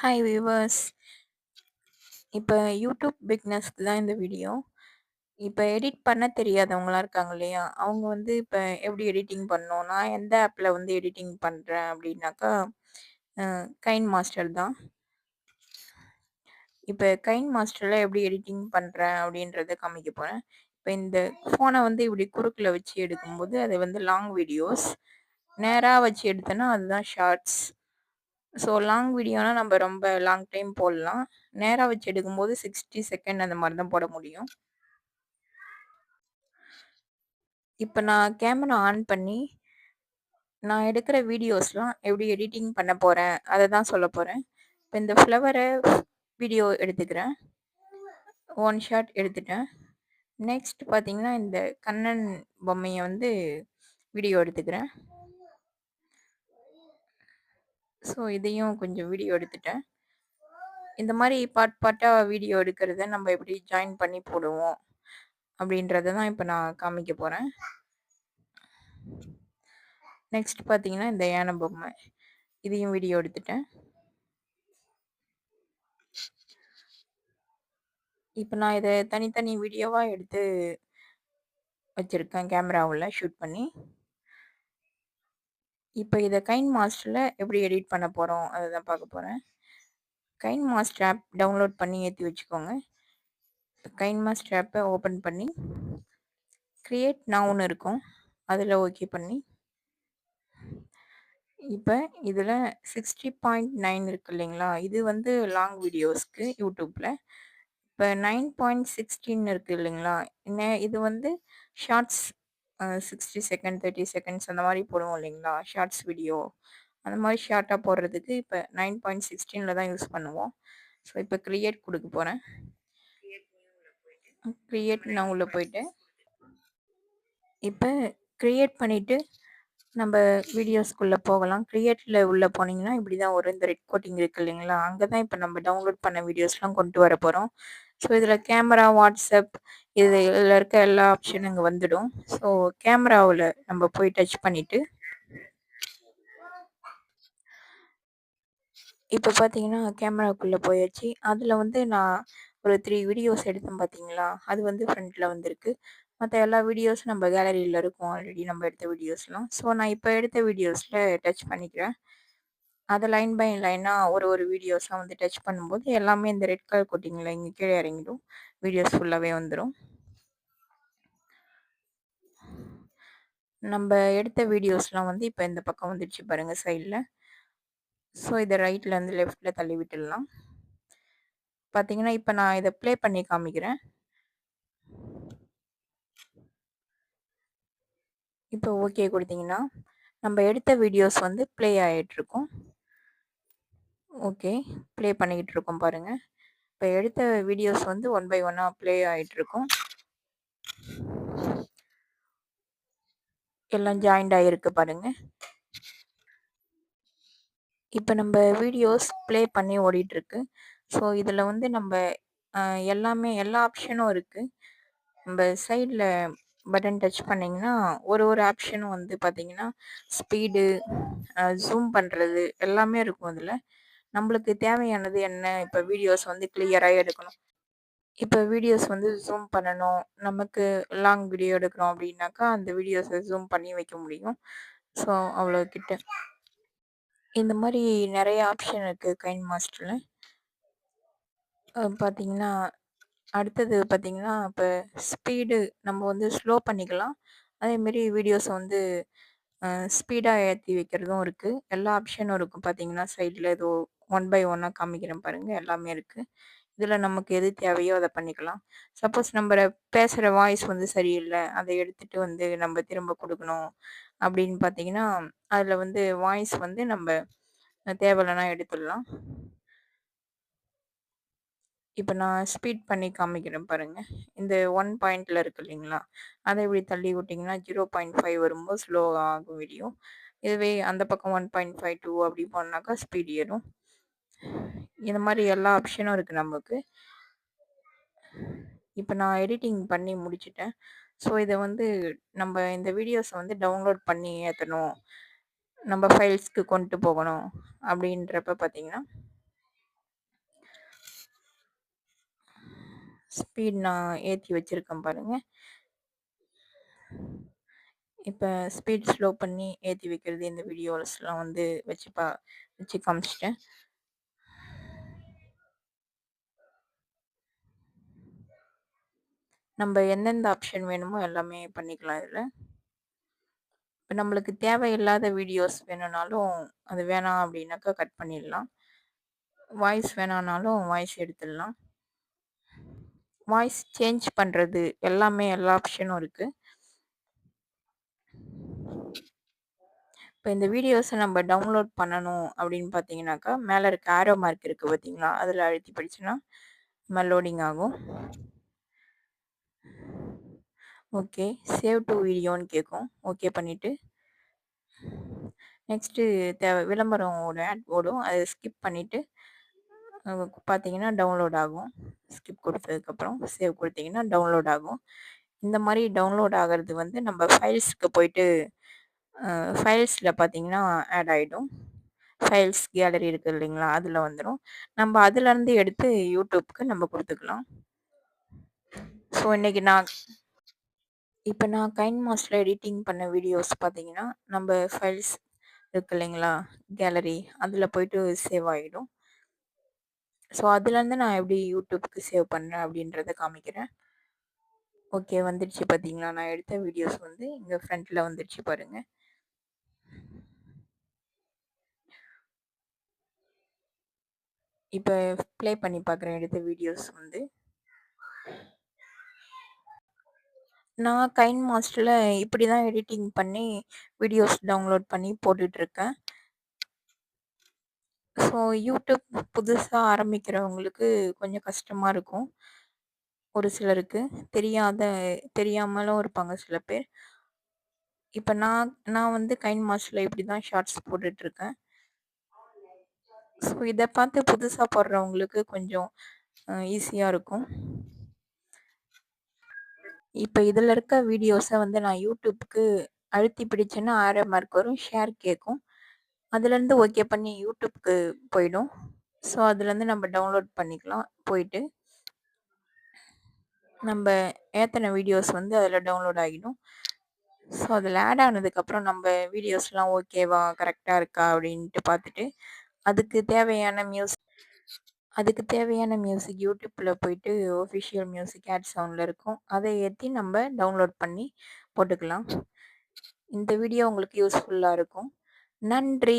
Hi viewers இப்போ YouTube பிக்னஸ்க்கு தான் இந்த வீடியோ இப்போ எடிட் பண்ண தெரியாதவங்களாம் இருக்காங்க இல்லையா? அவங்க வந்து இப்போ எப்படி எடிட்டிங் பண்ணோன்னா நான் எந்த ஆப்பில் வந்து எடிட்டிங் பண்ணுறேன் அப்படின்னாக்கா கைன் மாஸ்டர் தான். இப்போ கைன் மாஸ்டரில் எப்படி எடிட்டிங் பண்ணுறேன் அப்படின்றத காமிக்க போகிறேன் இப்போ இந்த ஃபோனை வந்து இப்படி குறுக்கில் வச்சு எடுக்கும்போது அது வந்து லாங் வீடியோஸ் நேராக வச்சு எடுத்தேன்னா அதுதான் ஷார்ட்ஸ் ஸோ லாங் வீடியோனா நம்ம ரொம்ப லாங் டைம் போடலாம். நேராக வச்சு எடுக்கும்போது சிக்ஸ்டி செகண்ட் அந்த மாதிரி தான் போட முடியும். இப்போ நான் கேமரா ஆன் பண்ணி நான் எடுக்கிற வீடியோஸ்லாம் எப்படி எடிட்டிங் பண்ண போகிறேன் அதை தான் சொல்ல போகிறேன் இப்போ இந்த ஃப்ளவரை வீடியோ எடுத்துக்கிறேன். ஒன் ஷாட் எடுத்துட்டேன். நெக்ஸ்ட் பார்த்தீங்கன்னா இந்த கண்ணன் பொம்மையை வந்து வீடியோ எடுத்துக்கிறேன். ஸோ இதையும் கொஞ்சம் வீடியோ எடுத்துட்டேன். இந்த மாதிரி பார்ட் பார்ட்டாக வீடியோ எடுக்கிறத நம்ம எப்படி ஜாயின் பண்ணி போடுவோம் அப்படின்றத தான் இப்போ நான் காமிக்க போகிறேன் நெக்ஸ்ட் பார்த்தீங்கன்னா இந்த யானை பொம்மை. இதையும் வீடியோ எடுத்துட்டேன். இப்போ நான் இதை தனித்தனி வீடியோவாக எடுத்து வச்சுருக்கேன் கேமராவில் ஷூட் பண்ணி. இப்போ இதை கைன் மாஸ்டரில் எப்படி எடிட் பண்ண போகிறோம் அதை தான் பார்க்க போகிறேன் கைன் மாஸ்டர் ஆப் டவுன்லோட் பண்ணி ஏற்றி வச்சுக்கோங்க. கைன் மாஸ்டர் ஆப்பை ஓப்பன் பண்ணி க்ரியேட் நவுன்னு இருக்கும். அதில் ஓகே பண்ணி இப்போ இதில் சிக்ஸ்டி பாயிண்ட் நைன் இருக்கு இல்லைங்களா? இது வந்து லாங் வீடியோஸ்க்கு யூடியூப்பில் இப்போ நைன் பாயிண்ட் சிக்ஸ்டீன் இருக்குது இல்லைங்களா? என்ன இது வந்து shorts sixty second thirty seconds அந்த மாதிரி போடுவோம் இல்லைங்களா? ஷார்ட்ஸ் வீடியோ அந்த மாதிரி ஷார்ட்டாக போடுறதுக்கு இப்போ நைன் பாயிண்ட் சிக்ஸ்டீனில் தான் யூஸ் பண்ணுவோம். ஸோ இப்போ க்ரியேட் கொடுக்க போகிறேன் க்ரியேட் நான் உள்ளே போயிட்டு இப்போ க்ரியேட் பண்ணிவிட்டு நம்ம வீடியோஸ்குள்ளே போகலாம். க்ரியேட்டில் உள்ளே போனீங்கன்னா இப்படி தான் ஒரு இந்த ரெட் கோட்டிங் இருக்குது இல்லைங்களா? அங்கே தான் இப்போ நம்ம டவுன்லோட் பண்ண வீடியோஸ்லாம் கொண்டு வர போகிறோம் ஸோ இதில் கேமரா வாட்ஸ்அப் இது இதில் இருக்க எல்லா ஆப்ஷனும் இங்கே வந்துடும். ஸோ கேமராவில் நம்ம போய் டச் பண்ணிவிட்டு இப்போ பார்த்தீங்கன்னா கேமராக்குள்ளே போயாச்சு. அதில் வந்து நான் ஒரு த்ரீ வீடியோஸ் எடுத்தேன் பார்த்தீங்களா அது வந்து ஃப்ரண்ட்டில் வந்திருக்கு. மற்ற எல்லா வீடியோஸும் நம்ம கேலரியில் இருக்கும். ஆல்ரெடி நம்ம எடுத்த வீடியோஸ்லாம் ஸோ நான் இப்போ எடுத்த வீடியோஸில் டச் பண்ணிக்கிறேன். அதை லைன் பை லைனாக ஒரு ஒரு வீடியோஸாக வந்து டச் பண்ணும்போது எல்லாமே இந்த ரெட் கலர் கோட்டிங்கில் இங்கே கீழே இறங்கிடும். வீடியோஸ் ஃபுல்லாகவே வந்துடும் நம்ம எடுத்த வீடியோஸ்லாம் வந்து இப்போ இந்த பக்கம் வந்துடுச்சு பாருங்கள் சைடில் ஸோ இதை ரைட்லேருந்து லெஃப்டில் தள்ளி விட்டுடலாம். பார்த்தீங்கன்னா இப்போ நான் இதை ப்ளே பண்ணி காமிக்கிறேன். இப்போ ஓகே கொடுத்தீங்கன்னா நம்ம எடுத்த வீடியோஸ் வந்து ப்ளே ஆகிட்டுருக்கோம் ஓகே. ப்ளே பண்ணிக்கிட்டு இருக்கோம் பாருங்கள் இப்போ எடுத்த வீடியோஸ் வந்து ஒன் பை ஒன்னாக ப்ளே ஆகிட்டுருக்கும் எல்லாம் ஜாயிண்ட் ஆகிருக்கு பாருங்கள் இப்போ நம்ம வீடியோஸ் ப்ளே பண்ணி ஓடிட்டுருக்கு. ஸோ இதில் வந்து நம்ம எல்லாமே எல்லா ஆப்ஷனும் இருக்குது நம்ம சைடில் பட்டன் டச் பண்ணிங்கன்னா ஒரு ஒரு ஆப்ஷனும் வந்து பார்த்திங்கன்னா ஸ்பீடு ஜூம் பண்ணுறது எல்லாமே இருக்கும் அதில் நம்மளுக்கு தேவையானது என்ன? இப்போ வீடியோஸ் வந்து கிளியராக எடுக்கணும். இப்போ வீடியோஸ் வந்து ஜூம் பண்ணணும். நமக்கு லாங் வீடியோ எடுக்கிறோம் அப்படின்னாக்கா அந்த வீடியோஸை ஜூம் பண்ணி வைக்க முடியும். ஸோ அவ்வளோ கிட்ட இந்த மாதிரி நிறைய ஆப்ஷன் இருக்குது கைன் மாஸ்டரில் பார்த்தீங்கன்னா அடுத்தது பார்த்தீங்கன்னா இப்போ ஸ்பீடு நம்ம வந்து ஸ்லோ பண்ணிக்கலாம். அதேமாரி வீடியோஸை வந்து ஸ்பீடாக ஏற்றி வைக்கிறதும் இருக்குது எல்லா ஆப்ஷனும் இருக்கும். பார்த்தீங்கன்னா சைடில் ஏதோ ஒன் பை ஒன்னாக காமிக்கிறேன் பாருங்கள் எல்லாமே இருக்குது இதில் நமக்கு எது தேவையோ அதை பண்ணிக்கலாம். சப்போஸ் நம்ம பேசுகிற வாய்ஸ் வந்து சரியில்லை. அதை எடுத்துகிட்டு வந்து நம்ம திரும்ப கொடுக்கணும். அப்படின்னு பார்த்தீங்கன்னா அதில் வந்து வாய்ஸ் வந்து நம்ம தேவையில்லைன்னா எடுத்துடலாம். இப்போ நான் ஸ்பீட் பண்ணி காமிக்கிறேன் பாருங்கள் இந்த ஒன் பாயிண்டில் இருக்கு இல்லைங்களா? அதை இப்படி தள்ளி விட்டிங்கன்னா ஜீரோ பாயிண்ட் ஃபைவ் வரும்போது ஸ்லோ ஆகும் வீடியோ இதுவே அந்த பக்கம் ஒன் பாயிண்ட் ஃபைவ் டூ அப்படி போனாக்கா ஸ்பீட் ஏறும். இந்த மாதிரி எல்லா ஆப்ஷனும் இருக்குது நமக்கு. இப்போ நான் எடிட்டிங் பண்ணி முடிச்சிட்டேன். ஸோ இதை வந்து நம்ம இந்த வீடியோஸை வந்து டவுன்லோட் பண்ணி ஏற்றணும் நம்ம ஃபைல்ஸ்க்கு கொண்டு போகணும். அப்படின்றப்ப பார்த்தீங்கன்னா ஸ்பீட் நான் ஏற்றி வச்சுருக்கேன் பாருங்கள் இப்போ ஸ்பீட் ஸ்லோ பண்ணி ஏற்றி வைக்கிறது இந்த வீடியோஸ்லாம் வந்து வச்சு பா வச்சு காமிச்சிட்டேன். நம்ம எந்தெந்த ஆப்ஷன் வேணுமோ எல்லாமே பண்ணிக்கலாம் இதில். இப்போ நம்மளுக்கு தேவையில்லாத வீடியோஸ் வேணும்னாலும் அது வேணாம் அப்படின்னாக்கா கட் பண்ணிடலாம். வாய்ஸ் வேணான்னாலும் வாய்ஸ் எடுத்துடலாம். வாய்ஸ் சேஞ்ச் பண்ணுறது எல்லாமே எல்லா ஆப்ஷனும் இருக்குது இப்போ இந்த வீடியோஸை நம்ம டவுன்லோட் பண்ணணும் அப்படின்னு பார்த்தீங்கன்னாக்கா மேலே இருக்க ஆரோ மார்க் இருக்குது பார்த்தீங்களா அதில் அழுத்தி படிச்சுன்னா நம்ம லோடிங் ஆகும். ஓகே சேவ் டு வீடியோன்னு கேட்கும் ஓகே பண்ணிவிட்டு நெக்ஸ்ட்டு தேவை விளம்பரம் ஓடும் ஆட் ஓடும் அதை ஸ்கிப் பண்ணிவிட்டு பார்த்தீங்கன்னா டவுன்லோட் ஆகும். ஸ்கிப் கொடுத்ததுக்கப்புறம் சேவ் கொடுத்தீங்கன்னா டவுன்லோட் ஆகும். இந்த மாதிரி டவுன்லோட் ஆகிறது வந்து நம்ம ஃபைல்ஸ்க்கு போயிட்டு ஃபைல்ஸில் பார்த்தீங்கன்னா ஆட் ஆகிடும் ஃபைல்ஸ் கேலரி இருக்குது இல்லைங்களா அதில் வந்துடும் நம்ம அதுலேருந்து எடுத்து யூடியூப்க்கு நம்ம கொடுத்துக்கலாம். ஸோ இன்றைக்கி நான் இப்போ நான் கைன் மாஸ்டர் எடிட்டிங் பண்ண வீடியோஸ் பார்த்தீங்கன்னா நம்ம ஃபைல்ஸ் இருக்கு இல்லைங்களா கேலரி அதில் போயிட்டு சேவ் ஆகிடும் ஸோ அதுலேருந்து நான் எப்படி யூடியூப்க்கு சேவ் பண்ணேன் அப்படின்றத காமிக்கிறேன். ஓகே வந்துடுச்சு பார்த்தீங்களா? நான் எடுத்த வீடியோஸ் வந்து இங்கே ஃப்ரண்ட்டில் வந்துடுச்சு பாருங்கள் இப்போ ப்ளே பண்ணி பார்க்குறேன் எடுத்த வீடியோஸ் வந்து. நான் கைன் மாஸ்டரில் இப்படி தான் எடிட்டிங் பண்ணி வீடியோஸ் டவுன்லோட் பண்ணி போட்டுட்ருக்கேன் ஸோ யூடியூப் புதுசாக ஆரம்பிக்கிறவங்களுக்கு கொஞ்சம் கஷ்டமாக இருக்கும். ஒரு சிலருக்கு. தெரியாத தெரியாமலும் இருப்பாங்க சில பேர். இப்போ நான் நான் வந்து கைன் மாஸ்டில் இப்படி தான் ஷார்ட்ஸ் போட்டுட்ருக்கேன் ஸோ இதை பார்த்து புதுசாக போடுறவங்களுக்கு கொஞ்சம் ஈஸியாக இருக்கும். இப்போ இதில் இருக்க வீடியோஸை வந்து நான் யூடியூப்க்கு அழுத்தி பிடிச்சேன்னா ஆரோ மார்க் வரும் ஷேர் கேட்கும் அதுலேருந்து ஓகே பண்ணி யூடியூப்க்கு போயிடும். ஸோ அதுலேருந்து நம்ம டவுன்லோட் பண்ணிக்கலாம் போயிட்டு. நம்ம ஏற்றின வீடியோஸ் வந்து அதில் டவுன்லோட் ஆகிடும். ஸோ அதில் ஆட் ஆனதுக்கப்புறம் நம்ம வீடியோஸ்லாம் ஓகேவா கரெக்டாக இருக்கா அப்படின்ட்டு பார்த்துட்டு அதுக்கு தேவையான மியூசிக் அதுக்கு தேவையான மியூசிக் யூடியூப்பில் போயிட்டு ஒஃபிஷியல் மியூசிக் ஆட் சவுண்டில் இருக்கும். அதை ஏற்றி நம்ம டவுன்லோட் பண்ணி போட்டுக்கலாம். இந்த வீடியோ உங்களுக்கு யூஸ்ஃபுல்லாக இருக்கும். நன்றி!